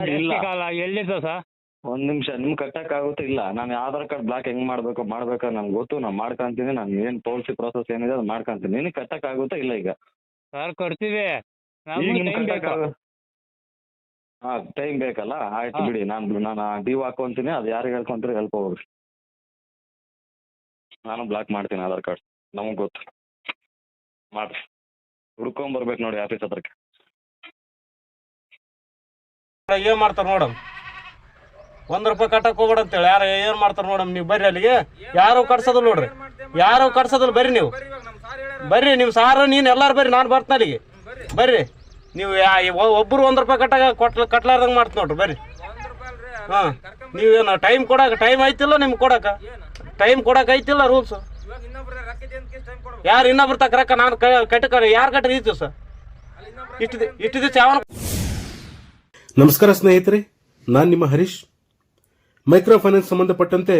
ಇಲ್ಲ. ಎಷ್ಟು ಕಾಲ ಎಲ್ಲಿಂದ ಸರ್ ಒಂದ್ ನಿಮಿಷ ನಿಮ್ ಕಟ್ಟಕ್ ಆಗುತ್ತೆ ಇಲ್ಲ. ನಾನು ಆಧಾರ್ ಕಾರ್ಡ್ ಬ್ಲಾಕ್ ಹೆಂಗ್ ಮಾಡ್ಬೇಕು ಮಾಡ್ಬೇಕು ನನ್ಗೆ ಗೊತ್ತು. ನಾನು ಮಾಡ್ಕೊಂತೀನಿ. ನಾನು ಏನ್ ಪೋಲಿಸಿ ಪ್ರೋಸೆಸ್ ಏನಿದೆ ಅದು ಮಾಡ್ಕೊಂತೀನಿ. ನಿನಗೆ ಕಟ್ಟಕ್ ಆಗುತ್ತಾ ಇಲ್ಲ ಈಗ? ಸರ್ ಕೊಡ್ತೀವಿ. ಈಗ ನಮ್ಗೆ ಟೈಮ್ ಕಟ್ಟಕ್ ಬೇಕು. ಹಾ ಟೈಮ್ ಬೇಕಲ್ಲ? ಆಯ್ತು ಹಾ. ಬಿಡಿ. ನಾನು ನಾನು ಡಿ ಹಾಕೊಂತೀನಿ. ಅದು ಯಾರಿಗೆ ಹೇಳ್ಕೊಂತೀರಿ ಹೋಗ್ರಿ ನಾನು ಬ್ಲಾಕ್ ಮಾಡ್ತೀನಿ ಆಧಾರ್ ಕಾರ್ಡ್. ನಮಗ್ ಗೊತ್ತು. ಮಾಡ್ರಿ. ಹುಡ್ಕೊಂಡ್ ಬರ್ಬೇಕು ನೋಡಿ ಆಫೀಸ್ ಹತ್ರಕ್ಕೆ. ಏನ್ ಮಾಡ್ತಾರ ನೋಡಮ್? ಒಂದ್ ರೂಪಾಯಿ ಕಟ್ಟಕ್ ಹೋಗ್ಬೇಡ ಅಂತೇಳಿ. ಯಾರ ಏನ್ ಮಾಡ್ತಾರ ನೋಡಮ್ ನೀವು ಬರ್ರಿ ಅಲ್ಲಿಗೆ. ಯಾರು ಕಟ್ಸೋದಿಲ್ಲ ನೋಡ್ರಿ. ಯಾರು ಕಟ್ಸೋದಿಲ್ಲ ಬರ್ರಿ ನೀವು. ಬರ್ರಿ ನೀವು ಸಾರು, ನೀನ್ ಎಲ್ಲಾರು ಬರ್ರಿ, ನಾನು ಬರ್ತೀನಿ ಅಲ್ಲಿಗೆ. ಬರ್ರಿ. ನೀವು ಯಾ- ಒ- ಒಬ್ರು ಒಂದ್ ರೂಪಾಯಿ ಕಟ್ಟಾಗ ಕೊಟ್ಲ, ಕಟ್ಲಾರ್ದಂಗ್ ಮಾಡ್ತ ನೋಡ್ರಿ, ಬರ್ರಿ. ಹಾ ನೀವೇನು ಟೈಮ್ ಕೊಡಕ ಟೈಮ್ ಐತಿಲ್ಲ ನಿಮ್ಗೆ ಕೊಡಕ? ಟೈಮ್ ಕೊಡಕ ಐತಿಲ್ಲ ರೂಲ್ಸ್ ಯಾರು ಇನ್ನೊಬ್ರು ತಕ್ಕ ರೊಕ್ಕ ನಾನು ಕಟ್ಟಕ, ಯಾರು ಕಟ್ಟ ಇತ್ತು ಸರ್ ಇಷ್ಟು ಇಷ್ಟು ದಿವಸ ಯಾವ ನಮಸ್ಕಾರ ಸ್ನೇಹಿತರೆ, ನಾನು ನಿಮ್ಮ ಹರೀಶ್. ಮೈಕ್ರೋ ಫೈನಾನ್ಸ್ ಸಂಬಂಧಪಟ್ಟಂತೆ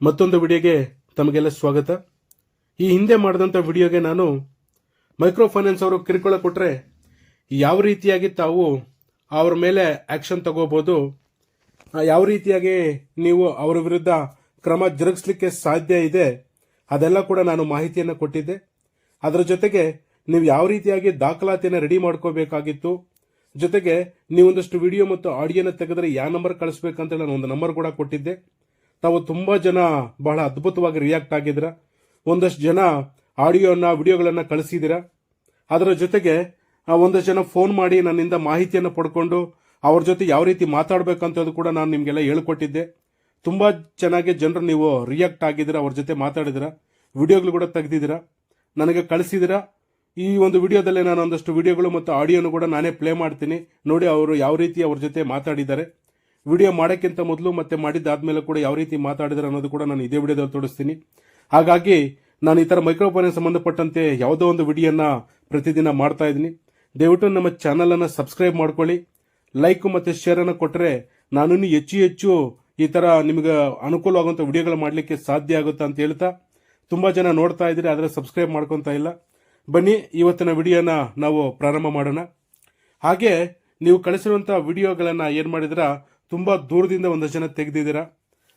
ಮತ್ತೊಂದು ವಿಡಿಯೋಗೆ ತಮಗೆಲ್ಲ ಸ್ವಾಗತ. ಈ ಹಿಂದೆ ಮಾಡಿದಂಥ ವಿಡಿಯೋಗೆ ನಾನು ಮೈಕ್ರೋ ಫೈನಾನ್ಸ್ ಅವರು ಕಿರುಕುಳ ಕೊಟ್ಟರೆ ಯಾವ ರೀತಿಯಾಗಿ ತಾವು ಅವ್ರ ಮೇಲೆ ಆಕ್ಷನ್ ತಗೋಬೋದು, ಯಾವ ರೀತಿಯಾಗಿ ನೀವು ಅವರ ವಿರುದ್ಧ ಕ್ರಮ ಜರುಗಿಸ್ಲಿಕ್ಕೆ ಸಾಧ್ಯ ಇದೆ, ಅದೆಲ್ಲ ಕೂಡ ನಾನು ಮಾಹಿತಿಯನ್ನು ಕೊಟ್ಟಿದ್ದೆ. ಅದರ ಜೊತೆಗೆ ನೀವು ಯಾವ ರೀತಿಯಾಗಿ ದಾಖಲಾತಿಯನ್ನು ರೆಡಿ ಮಾಡ್ಕೋಬೇಕಾಗಿತ್ತು ಜೊತೆಗೆ ನೀವೊಂದಷ್ಟು ವಿಡಿಯೋ ಮತ್ತು ಆಡಿಯೋನ ತೆಗೆದ್ರೆ ಯಾವ ನಂಬರ್ ಕಳಿಸ್ಬೇಕಂತ ನಾನು ಒಂದು ನಂಬರ್ ಕೂಡ ಕೊಟ್ಟಿದ್ದೆ. ತಾವು ತುಂಬಾ ಜನ ಬಹಳ ಅದ್ಭುತವಾಗಿ ರಿಯಾಕ್ಟ್ ಆಗಿದ್ರ ಒಂದಷ್ಟು ಜನ ಆಡಿಯೋನ ವಿಡಿಯೋಗಳನ್ನು ಕಳಿಸಿದಿರ ಅದರ ಜೊತೆಗೆ ಒಂದಷ್ಟು ಜನ ಫೋನ್ ಮಾಡಿ ನನ್ನಿಂದ ಮಾಹಿತಿಯನ್ನು ಪಡ್ಕೊಂಡು ಅವ್ರ ಜೊತೆ ಯಾವ ರೀತಿ ಮಾತಾಡಬೇಕಂತದ್ದು ಕೂಡ ನಾನು ನಿಮಗೆಲ್ಲ ಹೇಳ್ಕೊಟ್ಟಿದ್ದೆ. ತುಂಬಾ ಚೆನ್ನಾಗಿ ಜನರು ನೀವು ರಿಯಾಕ್ಟ್ ಆಗಿದ್ದೀರಾ, ಅವ್ರ ಜೊತೆ ಮಾತಾಡಿದಿರ ವಿಡಿಯೋಗಳು ಕೂಡ ತೆಗೆದಿದ್ದೀರಾ? ನನಗೆ ಕಳಿಸಿದಿರಾ ಈ ಒಂದು ವಿಡಿಯೋದಲ್ಲಿ ನಾನು ಒಂದಷ್ಟು ವಿಡಿಯೋಗಳು ಮತ್ತು ಆಡಿಯೋನು ಕೂಡ ನಾನೇ ಪ್ಲೇ ಮಾಡ್ತೀನಿ. ನೋಡಿ ಅವರು ಯಾವ ರೀತಿ ಅವ್ರ ಜೊತೆ ಮಾತಾಡಿದ್ದಾರೆ. ವಿಡಿಯೋ ಮಾಡೋಕ್ಕಿಂತ ಮೊದಲು ಮತ್ತೆ ಮಾಡಿದ್ದಾದ್ಮೇಲೆ ಕೂಡ ಯಾವ ರೀತಿ ಮಾತಾಡಿದ್ದಾರೆ ಅನ್ನೋದು ಕೂಡ ನಾನು ಇದೇ ವಿಡಿಯೋದಲ್ಲಿ ತೋರಿಸ್ತೀನಿ. ಹಾಗಾಗಿ ನಾನು ಈ ಥರ ಮೈಕ್ರೋ ಸಂಬಂಧಪಟ್ಟಂತೆ ಯಾವುದೋ ಒಂದು ವಿಡಿಯೋನ ಪ್ರತಿದಿನ ಮಾಡ್ತಾ ಇದ್ದೀನಿ. ದಯವಿಟ್ಟು ನಮ್ಮ ಚಾನಲನ್ನು ಸಬ್ಸ್ಕ್ರೈಬ್ ಮಾಡ್ಕೊಳ್ಳಿ. ಲೈಕ್ ಮತ್ತು ಶೇರನ್ನು ಕೊಟ್ಟರೆ ನಾನು ಹೆಚ್ಚು ಹೆಚ್ಚು ಈ ಥರ ನಿಮಗೆ ಅನುಕೂಲವಾಗುವಂಥ ವಿಡಿಯೋಗಳು ಮಾಡಲಿಕ್ಕೆ ಸಾಧ್ಯ ಆಗುತ್ತೆ ಅಂತ ಹೇಳ್ತಾ, ತುಂಬ ಜನ ನೋಡ್ತಾ ಇದ್ದೀರಿ, ಆದರೆ ಸಬ್ಸ್ಕ್ರೈಬ್ ಮಾಡ್ಕೊತಾ ಇಲ್ಲ. ಬನ್ನಿ, ಇವತ್ತಿನ ವಿಡಿಯೋನ ನಾವು ಪ್ರಾರಂಭ ಮಾಡೋಣ. ಹಾಗೆ, ನೀವು ಕಳಿಸಿರುವಂಥ ವಿಡಿಯೋಗಳನ್ನು ಏನು ಮಾಡಿದಿರಾ ತುಂಬ ದೂರದಿಂದ ಒಂದಷ್ಟು ಜನ ತೆಗೆದಿದ್ದೀರಾ.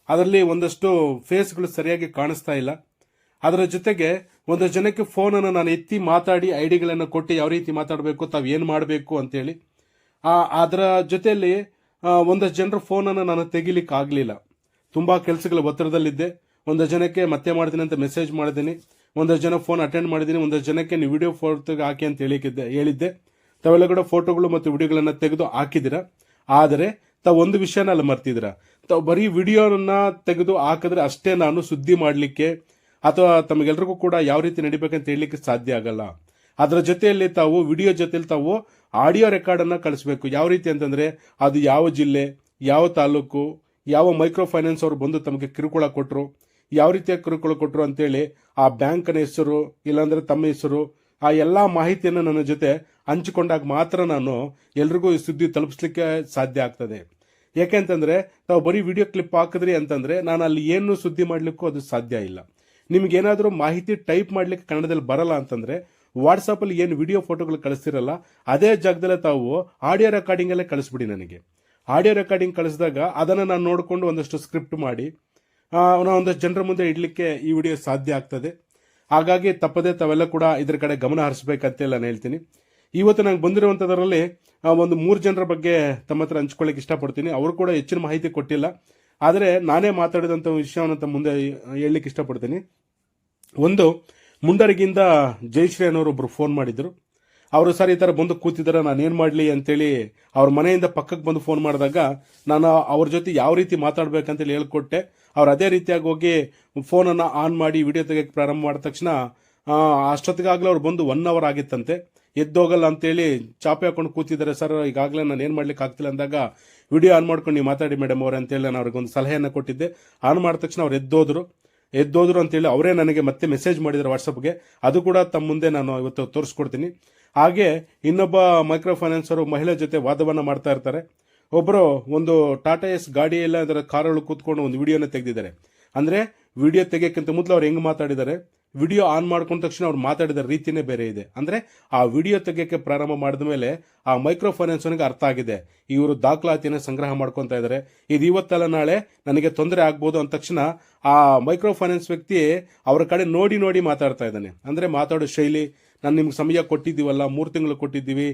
ಅದರಲ್ಲಿ ಒಂದಷ್ಟು ಫೇಸ್ಗಳು ಸರಿಯಾಗಿ ಕಾಣಿಸ್ತಾ ಇಲ್ಲ. ಅದರ ಜೊತೆಗೆ, ಒಂದಷ್ಟು ಜನಕ್ಕೆ ಫೋನನ್ನು ನಾನು ಎತ್ತಿ ಮಾತಾಡಿ ಐಡಿಗಳನ್ನು ಕೊಟ್ಟು ಯಾವ ರೀತಿ ಮಾತಾಡಬೇಕು, ತಾವು ಏನು ಮಾಡಬೇಕು ಅಂತೇಳಿ. ಅದರ ಜೊತೆಯಲ್ಲಿ ಒಂದಷ್ಟು ಜನರ ಫೋನನ್ನು ನಾನು ತೆಗಿಲಿಕ್ಕೆ ಆಗಲಿಲ್ಲ ತುಂಬ ಕೆಲಸಗಳು ಒತ್ತಡದಲ್ಲಿದ್ದೆ. ಒಂದಷ್ಟು ಜನಕ್ಕೆ ಮತ್ತೆ ಮಾಡ್ತೀನಿ ಅಂತ ಮೆಸೇಜ್ ಮಾಡಿದ್ದೀನಿ. ಒಂದಷ್ಟು ಜನ ಫೋನ್ ಅಟೆಂಡ್ ಮಾಡಿದ್ದೀನಿ, ಒಂದಷ್ಟು ಜನಕ್ಕೆ ನೀವು ವಿಡಿಯೋ ಫೋಟೋ ಹಾಕಿ ಅಂತ ಹೇಳಿಕಿದ್ದೆ, ಹೇಳಿದ್ದೆ. ತಾವೆಲ್ಲ ಕೂಡ ಫೋಟೋಗಳು ಮತ್ತು ವಿಡಿಯೋಗಳನ್ನು ತೆಗೆದು ಹಾಕಿದ್ದೀರಾ? ಆದರೆ, ತಾವು ಒಂದು ವಿಷಯನ ಅಲ್ಲಿ ಮರ್ತಿದ್ದೀರಾ? ತಾವು ಬರೀ ವಿಡಿಯೋನ ತೆಗೆದು ಹಾಕಿದ್ರೆ ಅಷ್ಟೇ ನಾನು ಸುದ್ದಿ ಮಾಡಲಿಕ್ಕೆ ಅಥವಾ ತಮಗೆಲ್ರಿಗೂ ಕೂಡ ಯಾವ ರೀತಿ ನಡಿಬೇಕಂತ ಹೇಳಲಿಕ್ಕೆ ಸಾಧ್ಯ ಆಗಲ್ಲ. ಅದರ ಜೊತೆಯಲ್ಲಿ ತಾವು ವಿಡಿಯೋ ಜೊತೆಯಲ್ಲಿ ತಾವು ಆಡಿಯೋ ರೆಕಾರ್ಡನ್ನು ಕಳಿಸ್ಬೇಕು. ಯಾವ ರೀತಿ ಅಂತಂದ್ರೆ, ಅದು ಯಾವ ಜಿಲ್ಲೆ, ಯಾವ ತಾಲೂಕು, ಯಾವ ಮೈಕ್ರೋ ಫೈನಾನ್ಸ್ ಅವರು ಬಂದು ತಮಗೆ ಕಿರುಕುಳ ಕೊಟ್ಟರು ಯಾವ ರೀತಿಯ ಕಿರುಕುಳ ಕೊಟ್ಟರು ಅಂತೇಳಿ ಆ ಬ್ಯಾಂಕ್ನ ಹೆಸರು, ಇಲ್ಲಾಂದ್ರೆ ತಮ್ಮ ಹೆಸರು, ಆ ಎಲ್ಲ ಮಾಹಿತಿಯನ್ನು ನನ್ನ ಜೊತೆ ಹಂಚಿಕೊಂಡಾಗ ಮಾತ್ರ ನಾನು ಎಲ್ರಿಗೂ ಈ ಸುದ್ದಿ ತಲುಪಿಸ್ಲಿಕ್ಕೆ ಸಾಧ್ಯ ಆಗ್ತದೆ. ಯಾಕೆಂತಂದ್ರೆ ತಾವು ಬರೀ ವಿಡಿಯೋ ಕ್ಲಿಪ್ ಹಾಕಿದ್ರಿ ಅಂತಂದ್ರೆ ನಾನು ಅಲ್ಲಿ ಏನು ಸುದ್ದಿ ಮಾಡಲಿಕ್ಕೂ ಅದು ಸಾಧ್ಯ ಇಲ್ಲ. ನಿಮ್ಗೇನಾದರೂ ಮಾಹಿತಿ ಟೈಪ್ ಮಾಡ್ಲಿಕ್ಕೆ ಕನ್ನಡದಲ್ಲಿ ಬರಲ್ಲ ಅಂತಂದ್ರೆ ವಾಟ್ಸಪ್ಪಲ್ಲಿ ಏನು ವಿಡಿಯೋ ಫೋಟೋಗಳು ಕಳಿಸ್ತಿರಲ್ಲ, ಅದೇ ಜಾಗದಲ್ಲೇ ತಾವು ಆಡಿಯೋ ರೆಕಾರ್ಡಿಂಗ್ ಅಲ್ಲೇ ಕಳಿಸ್ಬಿಡಿ ನನಗೆ. ಆಡಿಯೋ ರೆಕಾರ್ಡಿಂಗ್ ಕಳಿಸಿದಾಗ ಅದನ್ನು ನಾನು ನೋಡಿಕೊಂಡು ಒಂದಷ್ಟು ಸ್ಕ್ರಿಪ್ಟ್ ಮಾಡಿ ನಾನು ಒಂದಷ್ಟು ಜನರ ಮುಂದೆ ಇಡಲಿಕ್ಕೆ ಈ ವಿಡಿಯೋ ಸಾಧ್ಯ ಆಗ್ತದೆ. ಹಾಗಾಗಿ ತಪ್ಪದೆ ತಾವೆಲ್ಲ ಕೂಡ ಇದರ ಕಡೆ ಗಮನ ಹರಿಸ್ಬೇಕಂತೆಲ್ಲ ನಾನು ಹೇಳ್ತೀನಿ. ಇವತ್ತು ನಂಗೆ ಬಂದಿರುವಂಥದ್ರಲ್ಲಿ ಒಂದು ಮೂರು ಜನರ ಬಗ್ಗೆ ತಮ್ಮ ಹತ್ರ ಹಂಚ್ಕೊಳ್ಳಿಕ್ಕೆ ಇಷ್ಟಪಡ್ತೀನಿ. ಅವರು ಕೂಡ ಹೆಚ್ಚಿನ ಮಾಹಿತಿ ಕೊಟ್ಟಿಲ್ಲ. ಆದರೆ ನಾನೇ ಮಾತಾಡಿದಂಥ ವಿಷಯವನ್ನು ತಮ್ಮ ಮುಂದೆ ಹೇಳಲಿಕ್ಕೆ ಇಷ್ಟಪಡ್ತೀನಿ. ಒಂದು, ಮುಂಡರಿಗಿಂದ ಜಯಶ್ರೀ ಅನ್ನೋರು ಒಬ್ಬರು ಫೋನ್ ಮಾಡಿದ್ರು. ಅವರು, ಸರ್, ಈ ಥರ ಬಂದು ಕೂತಿದ್ದಾರೆ? ನಾನು ಏನು ಮಾಡಲಿ? ಅಂತೇಳಿ ಅವ್ರ ಮನೆಯಿಂದ ಪಕ್ಕಕ್ಕೆ ಬಂದು ಫೋನ್ ಮಾಡಿದಾಗ ನಾನು ಅವ್ರ ಜೊತೆ ಯಾವ ರೀತಿ ಮಾತಾಡ್ಬೇಕಂತೇಳಿ ಹೇಳ್ಕೊಟ್ಟೆ. ಅವ್ರು ಅದೇ ರೀತಿಯಾಗಿ ಹೋಗಿ ಫೋನನ್ನು ಆನ್ ಮಾಡಿ ವಿಡಿಯೋ ತೆಗೆಯೋಕ್ಕೆ ಪ್ರಾರಂಭ ಮಾಡಿದ ತಕ್ಷಣ ಅಷ್ಟೊತ್ತಿಗಾಗಲೇ ಅವ್ರು ಬಂದು ಒನ್ ಅವರ್ ಆಗಿತ್ತಂತೆ. ಎದ್ದೋಗಲ್ಲ ಅಂತೇಳಿ ಚಾಪೆ ಹಾಕೊಂಡು ಕೂತಿದ್ದಾರೆ. ಸರ್, ಈಗಾಗಲೇ ನಾನು ಏನು ಮಾಡ್ಲಿಕ್ಕೆ ಆಗ್ತಿಲ್ಲ ಅಂದಾಗ, ವಿಡಿಯೋ ಆನ್ ಮಾಡ್ಕೊಂಡು ನೀವು ಮಾತಾಡಿ ಮೇಡಮ್ ಅವ್ರೆ ಅಂತೇಳಿ ನಾನು ಅವ್ರಿಗೆ ಒಂದು ಸಲಹೆಯನ್ನು ಕೊಟ್ಟಿದ್ದೆ. ಆನ್ ಮಾಡಿದ ತಕ್ಷಣ ಅವ್ರು ಎದ್ದೋದ್ರು. ಎದ್ದೋದ್ರು ಅಂತೇಳಿ ಅವರೇ ನನಗೆ ಮತ್ತೆ ಮೆಸೇಜ್ ಮಾಡಿದ್ರು ವಾಟ್ಸಪ್ಗೆ ಅದು ಕೂಡ ತಮ್ಮ ಮುಂದೆ ನಾನು ಇವತ್ತು ತೋರಿಸ್ಕೊಡ್ತೀನಿ. ಹಾಗೆ ಇನ್ನೊಬ್ಬ ಮೈಕ್ರೋ ಫೈನಾನ್ಸರು ಮಹಿಳೆ ಜೊತೆ ವಾದವನ್ನು ಮಾಡ್ತಾ ಇರ್ತಾರೆ. ಒಬ್ಬರು ಒಂದು ಟಾಟಾ ಎಸ್ ಗಾಡಿ ಎಲ್ಲ ಅದರ ಕಾರೊಳಗೆ ಕೂತ್ಕೊಂಡು ಒಂದು ವಿಡಿಯೋನ ತೆಗೆದಿದ್ದಾರೆ. ಅಂದರೆ ವಿಡಿಯೋ ತೆಗಿಯೋಕ್ಕಿಂತ ಮೊದಲು ಅವ್ರು ಹೆಂಗೆ ಮಾತಾಡಿದ್ದಾರೆ? ವಿಡಿಯೋ ಆನ್ ಮಾಡ್ಕೊಂಡ ತಕ್ಷಣ ಅವ್ರು ಮಾತಾಡಿದ ರೀತಿನೇ ಬೇರೆ ಇದೆ. ಅಂದ್ರೆ ಆ ವಿಡಿಯೋ ತೆಗೆಯೋಕ್ಕೆ ಪ್ರಾರಂಭ ಮಾಡಿದ ಮೇಲೆ ಆ ಮೈಕ್ರೋ ಫೈನಾನ್ಸ್ ಅವನಿಗೆ ಅರ್ಥ ಆಗಿದೆ. ಇವರು ದಾಖಲಾತಿನ ಸಂಗ್ರಹ ಮಾಡ್ಕೊತಾ ಇದ್ದಾರೆ ಇದು ಇವತ್ತಲ್ಲ, ನಾಳೆ ನನಗೆ ತೊಂದರೆ ಆಗ್ಬೋದು ಅಂದ ತಕ್ಷಣ ಆ ಮೈಕ್ರೋ ಫೈನಾನ್ಸ್ ವ್ಯಕ್ತಿ ಅವರ ಕಡೆ ನೋಡಿ ನೋಡಿ ಮಾತಾಡ್ತಾ ಇದ್ದಾನೆ. ಅಂದ್ರೆ ಮಾತಾಡೋ ಶೈಲಿ, ನಾನು ನಿಮ್ಗೆ ಸಮಯ ಕೊಟ್ಟಿದ್ದೀವಲ್ಲ, ಮೂರು ತಿಂಗಳು ಕೊಟ್ಟಿದ್ದೀವಿ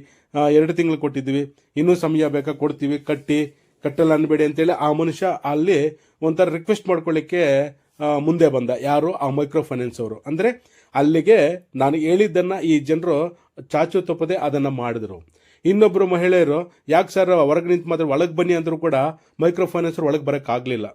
ಎರಡು ತಿಂಗಳು ಕೊಟ್ಟಿದ್ದೀವಿ, ಇನ್ನೂ ಸಮಯ ಬೇಕಾ ಕೊಡ್ತೀವಿ, ಕಟ್ಟಿ, ಕಟ್ಟಲ್ಲ ಅನ್ಬೇಡಿ ಅಂತೇಳಿ ಆ ಮನುಷ್ಯ ಅಲ್ಲಿ ಒಂಥರ ರಿಕ್ವೆಸ್ಟ್ ಮಾಡ್ಕೊಳ್ಳಿಕ್ಕೆ ಮುಂದೆ ಬಂದ ಯಾರು? ಆ ಮೈಕ್ರೋ ಫೈನಾನ್ಸ್ ಅವರು. ಅಂದರೆ ಅಲ್ಲಿಗೆ ನಾನು ಹೇಳಿದ್ದನ್ನು ಈ ಜನರು ಚಾಚು ತಪ್ಪದೆ ಅದನ್ನು ಮಾಡಿದ್ರು. ಇನ್ನೊಬ್ಬರು ಮಹಿಳೆಯರು, ಯಾಕೆ ಸರ್ ಹೊರಗೆ ನಿಂತು ಮಾತ್ರ ಒಳಗೆ ಬನ್ನಿ ಅಂದರೂ ಕೂಡ ಮೈಕ್ರೋ ಫೈನಾನ್ಸ್ ಒಳಗೆ ಬರೋಕ್ಕಾಗಲಿಲ್ಲ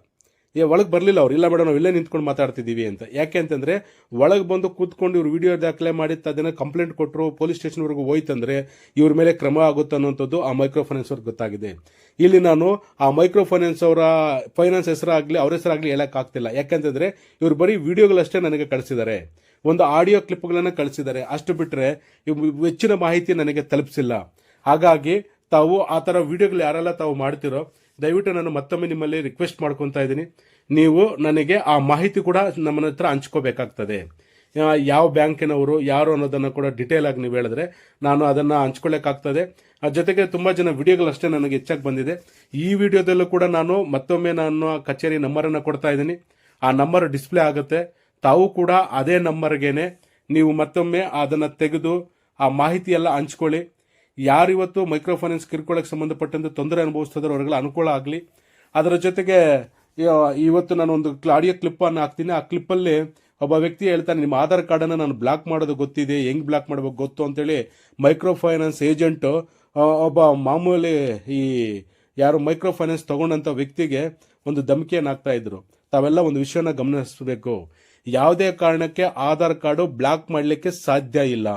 ಏ, ಒಳಗೆ ಬರಲಿಲ್ಲ ಅವ್ರು. ಇಲ್ಲ ಮೇಡಮ್ ನಾವು ಇಲ್ಲೇ ನಿಂತ್ಕೊಂಡು ಮಾತಾಡ್ತಿದ್ದೀವಿ ಅಂತ. ಯಾಕೆ ಅಂತಂದ್ರೆ, ಒಳಗೆ ಬಂದು ಕೂತ್ಕೊಂಡು ಇವ್ರು ವಿಡಿಯೋ ದಾಖಲೆ ಮಾಡಿ ಅದನ್ನು ಕಂಪ್ಲೇಂಟ್ ಕೊಟ್ಟರು ಪೊಲೀಸ್ ಸ್ಟೇಷನ್ವರೆಗೂ ಹೋಯ್ತಂದರೆ ಇವ್ರ ಮೇಲೆ ಕ್ರಮ ಆಗುತ್ತೆ ಅನ್ನೋಂಥದ್ದು ಆ ಮೈಕ್ರೋ ಫೈನಾನ್ಸ್ ಅವ್ರಿಗೆ ಗೊತ್ತಾಗಿದೆ. ಇಲ್ಲಿ ನಾನು ಆ ಮೈಕ್ರೋ ಫೈನಾನ್ಸ್ ಅವರ ಫೈನಾನ್ಸ್ ಹೆಸರಾಗಲಿ, ಅವ್ರ ಹೆಸರಾಗಲಿ ಹೇಳಕ್ ಆಗ್ತಿಲ್ಲ. ಯಾಕಂತಂದ್ರೆ ಇವ್ರು ಬರೀ ವಿಡಿಯೋಗಳಷ್ಟೇ ನನಗೆ ಕಳಿಸಿದ್ದಾರೆ. ಒಂದು ಆಡಿಯೋ ಕ್ಲಿಪ್ಗಳನ್ನು ಕಳಿಸಿದ್ದಾರೆ. ಅಷ್ಟು ಬಿಟ್ಟರೆ ಹೆಚ್ಚಿನ ಮಾಹಿತಿ ನನಗೆ ತಲುಪಿಸಿಲ್ಲ. ಹಾಗಾಗಿ ತಾವು ಆ ಥರ ವಿಡಿಯೋಗಳು ಯಾರೆಲ್ಲ ತಾವು ಮಾಡ್ತಿರೋ ದಯವಿಟ್ಟು ನಾನು ಮತ್ತೊಮ್ಮೆ ನಿಮ್ಮಲ್ಲಿ ರಿಕ್ವೆಸ್ಟ್ ಮಾಡ್ಕೊತಾ ಇದ್ದೀನಿ. ನೀವು ನನಗೆ ಆ ಮಾಹಿತಿ ಕೂಡ ನಮ್ಮ ಹತ್ರ ಹಂಚ್ಕೋಬೇಕಾಗ್ತದೆ. ಯಾವ ಬ್ಯಾಂಕಿನವರು, ಯಾರು ಅನ್ನೋದನ್ನು ಕೂಡ ಡಿಟೇಲ್ ಆಗಿ ನೀವು ಹೇಳಿದ್ರೆ ನಾನು ಅದನ್ನು ಹಂಚ್ಕೊಳ್ಳೋಕ್ಕಾಗ್ತದೆ ಜೊತೆಗೆ ತುಂಬ ಜನ ವಿಡಿಯೋಗಳಷ್ಟೇ ನನಗೆ ಹೆಚ್ಚಾಗಿ ಬಂದಿದೆ. ಈ ವಿಡಿಯೋದಲ್ಲೂ ಕೂಡ ನಾನು ಮತ್ತೊಮ್ಮೆ ನಾನು ಕಚೇರಿ ನಂಬರನ್ನು ಕೊಡ್ತಾ ಇದ್ದೀನಿ. ಆ ನಂಬರ್ ಡಿಸ್ಪ್ಲೇ ಆಗುತ್ತೆ. ತಾವು ಕೂಡ ಅದೇ ನಂಬರ್ಗೇನೆ ನೀವು ಮತ್ತೊಮ್ಮೆ ಅದನ್ನು ತೆಗೆದು ಆ ಮಾಹಿತಿಯೆಲ್ಲ ಹಂಚ್ಕೊಳ್ಳಿ. ಯಾರಿವತ್ತು ಮೈಕ್ರೋ ಫೈನಾನ್ಸ್ ಕಿರ್ಕೊಳ್ಳೋಕೆ ಸಂಬಂಧಪಟ್ಟಂತೆ ತೊಂದರೆ ಅನುಭವಿಸ್ತದ್ರ ಅವ್ರಿಗೆಲ್ಲ ಅನುಕೂಲ ಆಗಲಿ. ಅದರ ಜೊತೆಗೆ ಇವತ್ತು ನಾನು ಒಂದು ಆಡಿಯೋ ಕ್ಲಿಪ್ಪನ್ನು ಹಾಕ್ತೀನಿ. ಆ ಕ್ಲಿಪ್ಪಲ್ಲಿ ಒಬ್ಬ ವ್ಯಕ್ತಿ ಹೇಳ್ತಾನೆ, ನಿಮ್ಮ ಆಧಾರ್ ಕಾರ್ಡನ್ನು ನಾನು ಬ್ಲಾಕ್ ಮಾಡೋದು ಗೊತ್ತಿದೆ, ಹೆಂಗೆ ಬ್ಲಾಕ್ ಮಾಡಬೇಕು ಗೊತ್ತು ಅಂತೇಳಿ ಮೈಕ್ರೋ ಫೈನಾನ್ಸ್ ಏಜೆಂಟ್ ಒಬ್ಬ ಮಾಮೂಲಿ ಈ, ಯಾರು ಮೈಕ್ರೋ ಫೈನಾನ್ಸ್ ತಗೊಂಡಂತ ವ್ಯಕ್ತಿಗೆ ಒಂದು ಧಮಕಿಯನ್ನು ಹಾಕ್ತಾ ಇದ್ರು. ತಾವೆಲ್ಲ ಒಂದು ವಿಷಯನ ಗಮನಿಸಬೇಕು. ಯಾವುದೇ ಕಾರಣಕ್ಕೆ ಆಧಾರ್ ಕಾರ್ಡು ಬ್ಲಾಕ್ ಮಾಡಲಿಕ್ಕೆ ಸಾಧ್ಯ ಇಲ್ಲ.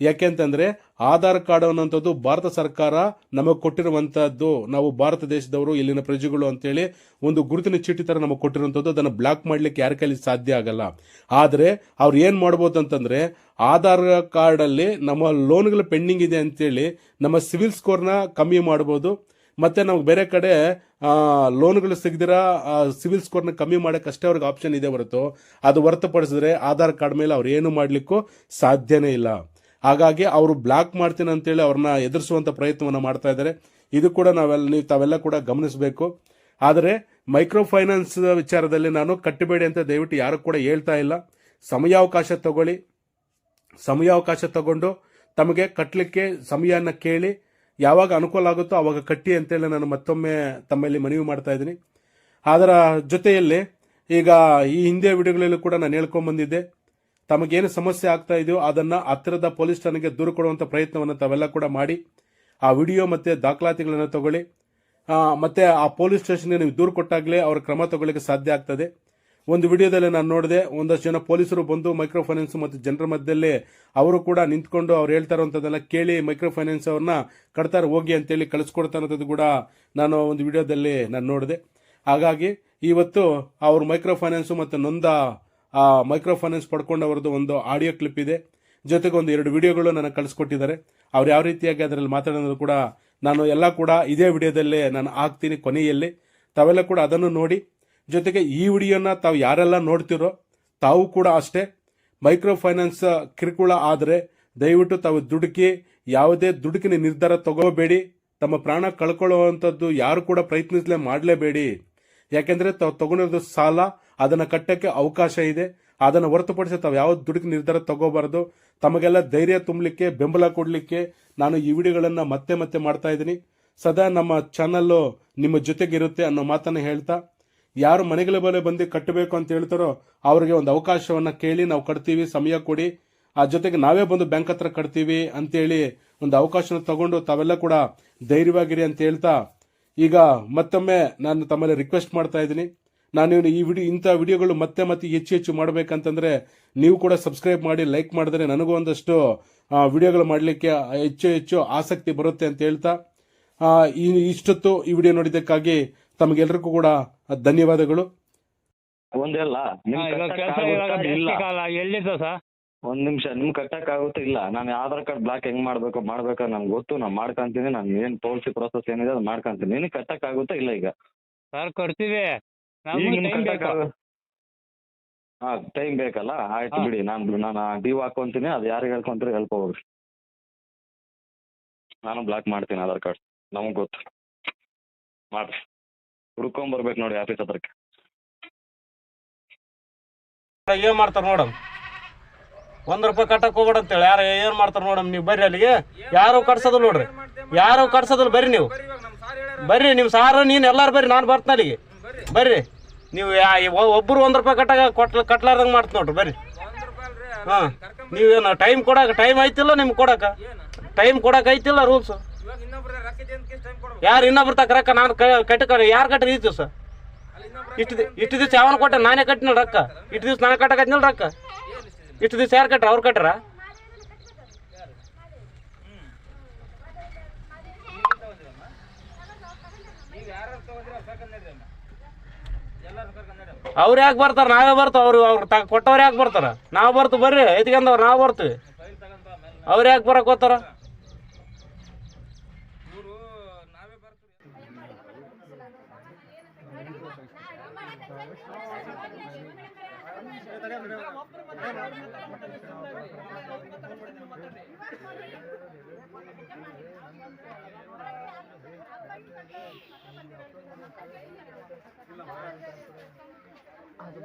ಯಾಕೆಂತಂದ್ರೆ ಆಧಾರ್ ಕಾರ್ಡ್ ಅನ್ನೋಂಥದ್ದು ಭಾರತ ಸರ್ಕಾರ ನಮಗೆ ಕೊಟ್ಟಿರುವಂಥದ್ದು ನಾವು ಭಾರತ ದೇಶದವರು, ಇಲ್ಲಿನ ಪ್ರಜೆಗಳು ಅಂತೇಳಿ ಒಂದು ಗುರುತಿನ ಚೀಟಿ ತರ ನಮಗೆ ಕೊಟ್ಟಿರುವಂತದ್ದು. ಅದನ್ನು ಬ್ಲಾಕ್ ಮಾಡ್ಲಿಕ್ಕೆ ಯಾರ ಕೈಲಿ ಸಾಧ್ಯ ಆಗಲ್ಲ. ಆದರೆ ಅವ್ರು ಏನು ಮಾಡ್ಬೋದು ಅಂತಂದ್ರೆ ಆಧಾರ್ ಕಾರ್ಡ್ ಅಲ್ಲಿ ನಮ್ಮ ಲೋನ್ಗಳು ಪೆಂಡಿಂಗ್ ಇದೆ ಅಂತೇಳಿ ನಮ್ಮ ಸಿವಿಲ್ ಸ್ಕೋರ್ನ ಕಮ್ಮಿ ಮಾಡ್ಬೋದು. ಮತ್ತೆ ನಮ್ಗೆ ಬೇರೆ ಕಡೆ ಲೋನ್ಗಳು ಸಿಗದಿರ ಸಿವಿಲ್ ಸ್ಕೋರ್ನ ಕಮ್ಮಿ ಮಾಡಕ್ಕೆ ಅಷ್ಟೇ ಅವ್ರಿಗೆ ಆಪ್ಷನ್ ಇದೆ ಹೊರತು. ಅದು ಹೊರತುಪಡಿಸಿದ್ರೆ ಆಧಾರ್ ಕಾರ್ಡ್ ಮೇಲೆ ಅವ್ರು ಏನು ಮಾಡಲಿಕ್ಕೂ ಸಾಧ್ಯನೇ ಇಲ್ಲ. ಹಾಗಾಗಿ ಅವರು ಬ್ಲಾಕ್ ಮಾಡ್ತೀನಿ ಅಂತೇಳಿ ಅವ್ರನ್ನ ಎದುರಿಸುವಂತ ಪ್ರಯತ್ನವನ್ನು ಮಾಡ್ತಾ ಇದ್ದಾರೆ. ಇದು ಕೂಡ ನಾವೆಲ್ಲ ನೀವು ತಾವೆಲ್ಲ ಕೂಡ ಗಮನಿಸಬೇಕು. ಆದರೆ ಮೈಕ್ರೋ ಫೈನಾನ್ಸ್ ವಿಚಾರದಲ್ಲಿ ನಾನು ಕಟ್ಟಬೇಡಿ ಅಂತ ದಯವಿಟ್ಟು ಯಾರು ಕೂಡ ಹೇಳ್ತಾ ಇಲ್ಲ. ಸಮಯಾವಕಾಶ ತಗೊಳ್ಳಿ. ಸಮಯಾವಕಾಶ ತಗೊಂಡು ತಮಗೆ ಕಟ್ಟಲಿಕ್ಕೆ ಸಮಯನ ಕೇಳಿ ಯಾವಾಗ ಅನುಕೂಲ ಆಗುತ್ತೋ ಅವಾಗ ಕಟ್ಟಿ ಅಂತೇಳಿ ನಾನು ಮತ್ತೊಮ್ಮೆ ತಮ್ಮಲ್ಲಿ ಮನವಿ ಮಾಡ್ತಾ ಇದ್ದೀನಿ. ಅದರ ಜೊತೆಯಲ್ಲಿ ಈಗ ಈ ಹಿಂದೆ ವಿಡಿಯೋಗಳಲ್ಲೂ ಕೂಡ ನಾನು ಹೇಳ್ಕೊಂಡ್ ಬಂದಿದ್ದೆ. ತಮಗೇನು ಸಮಸ್ಯೆ ಆಗ್ತಾ ಇದೆಯೋ ಅದನ್ನ ಹತ್ತಿರದ ಪೊಲೀಸ್ ಠಾಣೆಗೆ ದೂರು ಕೊಡುವಂಥ ಪ್ರಯತ್ನವನ್ನು ತಾವೆಲ್ಲ ಕೂಡ ಮಾಡಿ, ಆ ವಿಡಿಯೋ ಮತ್ತೆ ದಾಖಲಾತಿಗಳನ್ನು ತಗೊಳ್ಳಿ. ಮತ್ತೆ ಆ ಪೊಲೀಸ್ ಸ್ಟೇಷನ್ಗೆ ನೀವು ದೂರು ಕೊಟ್ಟಾಗಲೇ ಅವ್ರ ಕ್ರಮ ತಗೊಳ್ಳಿಕ್ಕೆ ಸಾಧ್ಯ ಆಗ್ತದೆ. ಒಂದು ವಿಡಿಯೋದಲ್ಲಿ ನಾನು ನೋಡಿದೆ, ಒಂದಷ್ಟು ಜನ ಪೊಲೀಸರು ಬಂದು ಮೈಕ್ರೋ ಫೈನಾನ್ಸ್ ಮತ್ತು ಜನರ ಮಧ್ಯದಲ್ಲಿ ಅವರು ಕೂಡ ನಿಂತ್ಕೊಂಡು ಅವ್ರು ಹೇಳ್ತಾ ಇರೋಂಥದ್ದೆಲ್ಲ ಕೇಳಿ ಮೈಕ್ರೋ ಫೈನಾನ್ಸ್ ಅವ್ರನ್ನ ಕಡ್ತಾರೆ, ಹೋಗಿ ಅಂತೇಳಿ ಕಳಿಸ್ಕೊಡ್ತಾ ಕೂಡ ನಾನು ಒಂದು ವಿಡಿಯೋದಲ್ಲಿ ನಾನು ನೋಡಿದೆ. ಹಾಗಾಗಿ ಇವತ್ತು ಅವರು ಮೈಕ್ರೋ ಫೈನಾನ್ಸ್ ಮತ್ತು ನೊಂದ ಆ ಮೈಕ್ರೋ ಫೈನಾನ್ಸ್ ಪಡ್ಕೊಂಡವ್ರದ್ದು ಒಂದು ಆಡಿಯೋ ಕ್ಲಿಪ್ ಇದೆ. ಜೊತೆಗೆ ಒಂದು ಎರಡು ವಿಡಿಯೋಗಳು ನನಗೆ ಕಳಿಸ್ಕೊಟ್ಟಿದ್ದಾರೆ. ಅವ್ರು ಯಾವ ರೀತಿಯಾಗಿ ಅದರಲ್ಲಿ ಮಾತಾಡೋದು ಕೂಡ ನಾನು ಎಲ್ಲ ಕೂಡ ಇದೇ ವಿಡಿಯೋದಲ್ಲೇ ನಾನು ಹಾಕ್ತೀನಿ ಕೊನೆಯಲ್ಲಿ. ತಾವೆಲ್ಲ ಕೂಡ ಅದನ್ನು ನೋಡಿ. ಜೊತೆಗೆ ಈ ವಿಡಿಯೋನ ತಾವು ಯಾರೆಲ್ಲ ನೋಡ್ತಿರೋ ತಾವು ಕೂಡ ಅಷ್ಟೇ. ಮೈಕ್ರೋ ಫೈನಾನ್ಸ್ ಕಿರುಕುಳ ಆದರೆ ದಯವಿಟ್ಟು ತಾವು ದುಡುಕಿ, ಯಾವುದೇ ದುಡುಕಿನ ನಿರ್ಧಾರ ತಗೋಬೇಡಿ. ತಮ್ಮ ಪ್ರಾಣ ಕಳ್ಕೊಳ್ಳುವಂಥದ್ದು ಯಾರು ಕೂಡ ಪ್ರಯತ್ನಿಸಲೇ ಮಾಡಲೇಬೇಡಿ. ಯಾಕೆಂದರೆ ತಾವು ತಗೊಂಡಿರೋದು ಸಾಲ ಅದನ್ನ ಕಟ್ಟಕ್ಕೆ ಅವಕಾಶ ಇದೆ. ಅದನ್ನು ಹೊರತುಪಡಿಸಿ ತಾವು ಯಾವ ದುಡುಕು ನಿರ್ಧಾರ ತಗೋಬಾರದು. ತಮಗೆಲ್ಲ ಧೈರ್ಯ ತುಂಬಲಿಕ್ಕೆ, ಬೆಂಬಲ ಕೊಡಲಿಕ್ಕೆ ನಾನು ಈ ವಿಡಿಯೋಗಳನ್ನು ಮತ್ತೆ ಮತ್ತೆ ಮಾಡ್ತಾ ಇದ್ದೀನಿ. ಸದಾ ನಮ್ಮ ಚಾನಲ್ಲು ನಿಮ್ಮ ಜೊತೆಗಿರುತ್ತೆ ಅನ್ನೋ ಮಾತನ್ನ ಹೇಳ್ತಾ, ಯಾರು ಮನೆಗಳ ಮೇಲೆ ಬಂದು ಕಟ್ಟಬೇಕು ಅಂತ ಹೇಳ್ತಾರೋ ಅವರಿಗೆ ಒಂದು ಅವಕಾಶವನ್ನ ಕೇಳಿ ನಾವು ಕಟ್ತೀವಿ, ಸಮಯ ಕೊಡಿ. ಆ ಜೊತೆಗೆ ನಾವೇ ಬಂದು ಬ್ಯಾಂಕ್ ಹತ್ರ ಕಟ್ತೀವಿ ಅಂತೇಳಿ ಒಂದು ಅವಕಾಶನ ತಗೊಂಡು ತಾವೆಲ್ಲ ಕೂಡ ಧೈರ್ಯವಾಗಿರಿ ಅಂತ ಹೇಳ್ತಾ, ಈಗ ಮತ್ತೊಮ್ಮೆ ನಾನು ತಮ್ಮಲ್ಲಿ ರಿಕ್ವೆಸ್ಟ್ ಮಾಡ್ತಾ ಇದ್ದೀನಿ. ನಾನು ಈ ವಿಡಿಯೋ ಇಂಥ ವಿಡಿಯೋಗಳು ಮತ್ತೆ ಮತ್ತೆ ಹೆಚ್ಚು ಹೆಚ್ಚು ಮಾಡಬೇಕಂತಂದ್ರೆ ನೀವು ಕೂಡ ಸಬ್ಸ್ಕ್ರೈಬ್ ಮಾಡಿ ಲೈಕ್ ಮಾಡಿದ್ರೆ ನನಗೂ ಒಂದಷ್ಟು ಆ, ವಿಡಿಯೋಗಳು ಮಾಡಲಿಕ್ಕೆ ಹೆಚ್ಚು ಹೆಚ್ಚು ಆಸಕ್ತಿ ಬರುತ್ತೆ ಅಂತ ಹೇಳ್ತಾ ಆ, ಈ ಇಷ್ಟೊತ್ತು ಈ ವಿಡಿಯೋ ನೋಡಿದ್ದಕ್ಕಾಗಿ ತಮಗೆಲ್ಲರಿಗೂ ಕೂಡ ಧನ್ಯವಾದಗಳು. ಒಂದೇ ಅಲ್ಲ ಎಲ್ಲಿದ್ದು ಸರ್ ಒಂದ್ ನಿಮಿಷ ನಿಮ್ ಕಟ್ಟಕ್ ಆಗುತ್ತೆ ಇಲ್ಲ? ನಾನು ಆಧಾರ್ ಕಾರ್ಡ್ ಬ್ಲಾಕ್ ಹೆಂಗ್ ಮಾಡ್ಬೇಕು ಮಾಡ್ಬೇಕು ನನ್ಗೆ ಗೊತ್ತು ನಾನು ಮಾಡ್ಕೊಂತೀನಿ ನಾನು ಏನ್ ಪೋಲಿಸಿ ಪ್ರೊಸೆಸ್ ಏನಿದೆ ಅದು ಮಾಡ್ಕೊಂತೀನಿ. ನಿನಗೆ ಕಟ್ಟಕ್ ಆಗುತ್ತೆ ಇಲ್ಲ ಈಗ? ಸರ್ ಕೊಡ್ತೀವಿ. ಈಗ ನಮ್ಗೆ ಟೈಮ್ ಕಟ್ಟಕ್ ಬೇಕು. ಹಾ ಟೈಮ್ ಬೇಕಲ್ಲ? ಆಯ್ತು ಬಿಡಿ. ನಾನು ನಾನು ಡ್ಯೂ ಹಾಕೊಂತೀನಿ ಅದು ಯಾರಿಗೆ ಹೇಳ್ಕೊಂತೀರಿ ಹೇಳ್ಕೊ ಹೋಗ್ರಿ. ನಾನು ಬ್ಲಾಕ್ ಮಾಡ್ತೀನಿ ಆಧಾರ್ ಕಾರ್ಡ್ ನಮಗೆ ಗೊತ್ತು. ಮಾಡ್ರಿ. ಹುಡ್ಕೊಂಬರ್ಬೇಕು ನೋಡಿ ಆಫೀಸ್ ಹತ್ರಕ್ಕೆ. ಏನ್ ಮಾಡ್ತಾರ ನೋಡಮ್? ಒಂದ್ ರೂಪಾಯಿ ಕಟ್ಟಕ್ ಹೋಗ್ಬೇಡ ಅಂತೇಳಿ. ಯಾರು ಏನ್ ಮಾಡ್ತಾರ ನೋಡಮ್ ನೀವು ಬರ್ರಿ ಅಲ್ಲಿಗೆ. ಯಾರು ಕಟ್ಸೋದಿಲ್ಲ ನೋಡ್ರಿ. ಯಾರು ಕಟ್ಸೋದಿಲ್ಲ ಬರ್ರಿ ನೀವು. ಬರ್ರಿ ನಿಮ್ ಸಾರು ನೀನ್ ಎಲ್ಲಾರು ಬರ್ರಿ. ನಾನು ಬರ್ತೀನಿ ಅಲ್ಲಿಗೆ. ಬರ್ರಿ. ನೀವು ಒಬ್ಬರು ಒಂದ್ ರೂಪಾಯಿ ಕಟ್ಟಾಗ ಕೊಟ್ಲ ಕಟ್ಲಾರ್ದಂಗೆ ಮಾಡ್ತೀನಿ ನೋಡ್ರಿ, ಬರ್ರಿ. ಹಾ, ನೀವೇನು ಟೈಮ್ ಕೊಡಕ್ಕೆ ಟೈಮ್ ಐತಿಲ್ಲ ನಿಮ್ಗೆ ಕೊಡಕ್ಕೆ ಟೈಮ್ ಕೊಡಕ್ಕೆ ಐತಿಲ್ಲ ರೂಲ್ಸ್ ಯಾರು ಇನ್ನೊಬ್ರು ತಕ್ಕ ರೊಕ್ಕ ನಾನು ಕಟ್ಟಕ ಯಾರು ಕಟ್ಟಿದ ಸರ್ ಇಷ್ಟು ಇಷ್ಟು ದಿವಸ ಯಾವನ ಕೊಟ್ಟೆ ನಾನೇ ಕಟ್ಟಿನ ರೊಕ್ಕ? ಇಷ್ಟು ದಿವಸ ನಾನು ಕಟ್ಟಕತ್ತಿನ ರೊಕ್ಕ? ಇಷ್ಟು ದಿವಸ ಯಾರು ಕಟ್ಟ್ರ ಅವ್ರು ಕಟ್ರ? ಅವ್ರು ಯಾಕೆ ಬರ್ತಾರೆ? ನಾವೇ ಬರ್ತಾವ. ಅವ್ರು ಅವ್ರು ತ ಕೊಟ್ಟವ್ರು ಯಾಕೆ ಬರ್ತಾರ? ನಾವ್ ಬರ್ತು ಬರ್ರಿ ಎತ್ಕೊಂಡವ್ರು ನಾವು ಬರ್ತೀವಿ. ಅವ್ರ ಯಾಕೆ ಬರಕ್ಕೆ ಹೋಗ್ತಾರ?